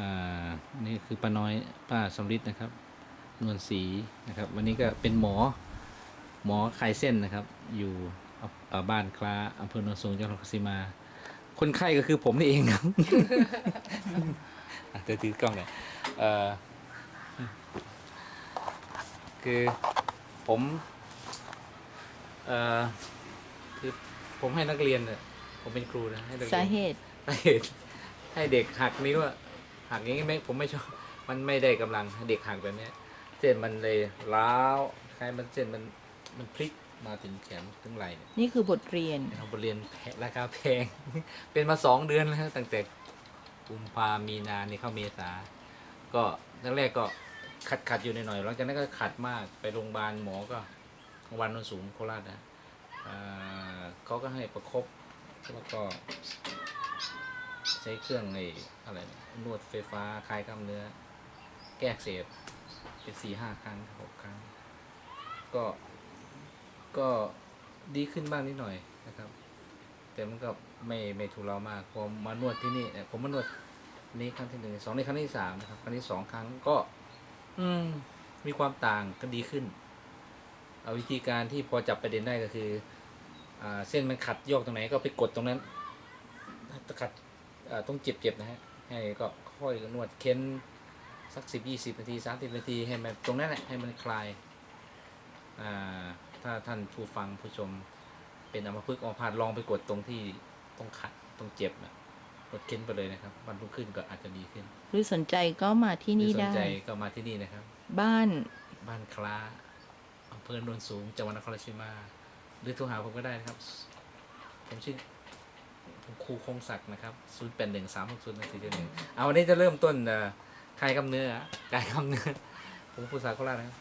อ่านี่คือป้าน้อยป้าสมฤทธิ์นะครับ นวลศรีนะครับ วันนี้ก็เป็นหมอหมอคลายเส้นนะครับ อยู่อ่าอ่าบ้านคลาอำเภอโนนสูงจังหวัดราชสีมา คนไข้ก็คือผมนี่เองครับอะเดี๋ยวถือกล้องหน่อยเอ่อคือผมเอ่อคือผมให้นักเรียนเนี่ยผมเป็นครูนะให้นักเรียนสาเหตุให้ให้เด็กหักนิ้วอะ หักอย่างนี้ไม่ผมไม่ชอบมันไม่ได้กำลังให้เด็กหักแบบเนี้ยเส้นมันเลยร้าวคล้ายมันเส้นมันมันพลิกมาถึงแขนถึงไหล่เนี่ยนี่คือบทเรียนเอาบทเรียนแพงราคาแพง เป็นมาสองเดือนแล้วตั้งแต่กุมภามีนานี่เข้าเมษา ก็แรกๆก็ขัดขัดๆอยู่หน่อยๆหลังจากนั้นก็ขัดมากไปโรงพยาบาลหมอก็โรงพยาบาลโนนสูงโคราชนะอ่าเขาก็ให้ประคบแล้วก็ ใช้เครื่องไออะไรนวดไฟฟ้าคลายกล้ามเนื้อ แก้เสบเป็นสี่ห้าครั้งหกครั้ง ก็ก็ดีขึ้นบ้างนิดหน่อยนะครับ แต่มันก็ไม่ไม่ถูกเรามากพอมานวดที่นี่ผมมานวดนี้ครั้งที่หนึ่งสองนี้ครั้งที่สามนะครับ ครั้งที่สองครั้งก็ อืม มีความต่างก็ดีขึ้น เอาวิธีการที่พอจับประเด็นได้ก็คือ อ่า เส้นมันขัดโยกตรงไหนก็ไปกดตรงนั้นขัด ต้องเจ็บๆนะฮะให้ก็ค่อยนวดเค้นสักสิบยี่สิบนาทีสามสิบนาทีให้มันตรงนั้นแหละให้มันคลายอ่าถ้าท่านผู้ฟังผู้ชมเป็นอัมพฤกษ์อัมพาตลองไปกดตรงที่ต้องขัดตรงเจ็บนะกดเค้นไปเลยนะครับวันรุ่งขึ้นก็อาจจะดีขึ้น หรือสนใจก็มาที่หรืนี่อสนได้ใจก็มาที่นี่นะครับ บ้านบ้านคล้าอำเภอโนนสูงจังหวัดนครราชสีมา หรือโทรหาผมก็ได้นะครับ ผมชื่อผม ครูคงศักดิ์นะครับ0 8 1 3 6 0 1 4 1เจ็ดหนึ่งเอาวันนี้จะเริ่มต้นเอ่อคลายกล้ามเนื้อกายกล้ามเนื้อผมผู้สาโคราชนะครับ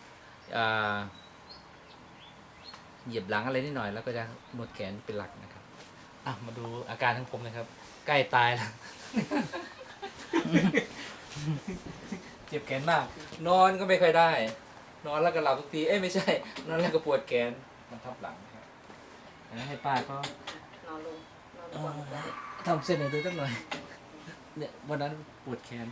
เหยียบหลังอะไรนิดหน่อย แล้วก็จะนวดแขนเป็นหลักนะครับอะมาดูอาการของผมนะครับ ใกล้ตายแล้ว เจ็บแขนมาก นอนก็ไม่ค่อยได้ นอนแล้วก็หลับทุกที เอ้ยไม่ใช่ นอนแล้วก็ปวดแขน มันทับหลังนะครับให้ป้าก็นอนลงนอนลง ทำเส้นให้ดูสักหน่อย เนี่ยวันนั้นปวดแขน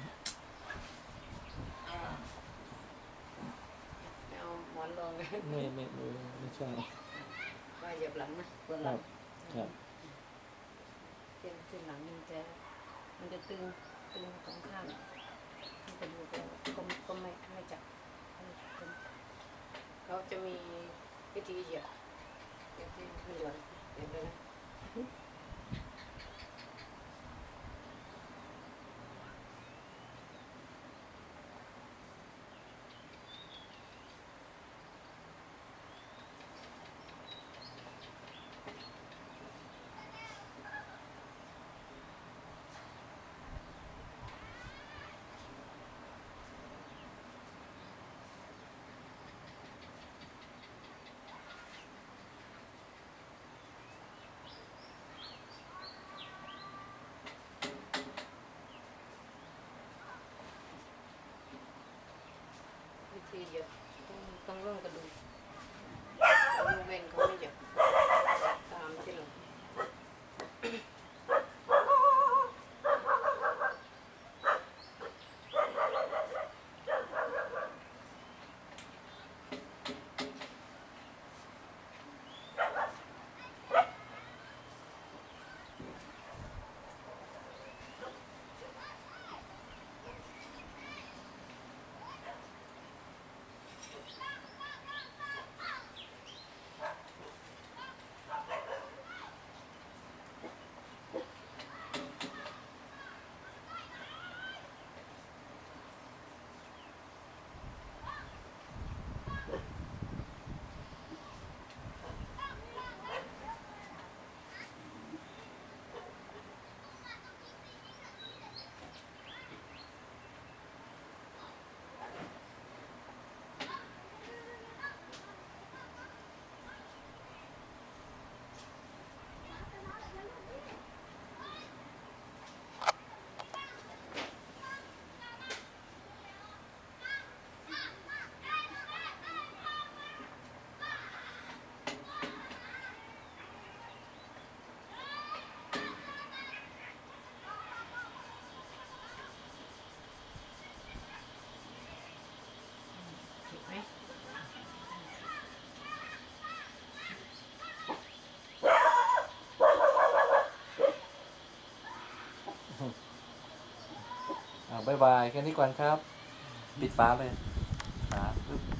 เอาหมอนรองไว้ไม่ไม่ไม่ไม่ใช่ว่าเหยียบหลังนะปวดหลังครับเส้นเส้นหลังมันจะมันจะตึงตึงสองข้างมันจะดูก็ก็ก็ไม่ไม่จับไม่จับเขาจะมีวิธีเหยียบเหยียบที่มีหลังเหยียบเลยนะ วิธี เยอะต้องต้องร่วมกระดูกบริเว้นเขาไม่เหยียบ อ่าบายบายแค่นี้ก่อนครับ ปิดฟ้าเลยฟ้าปึ๊บ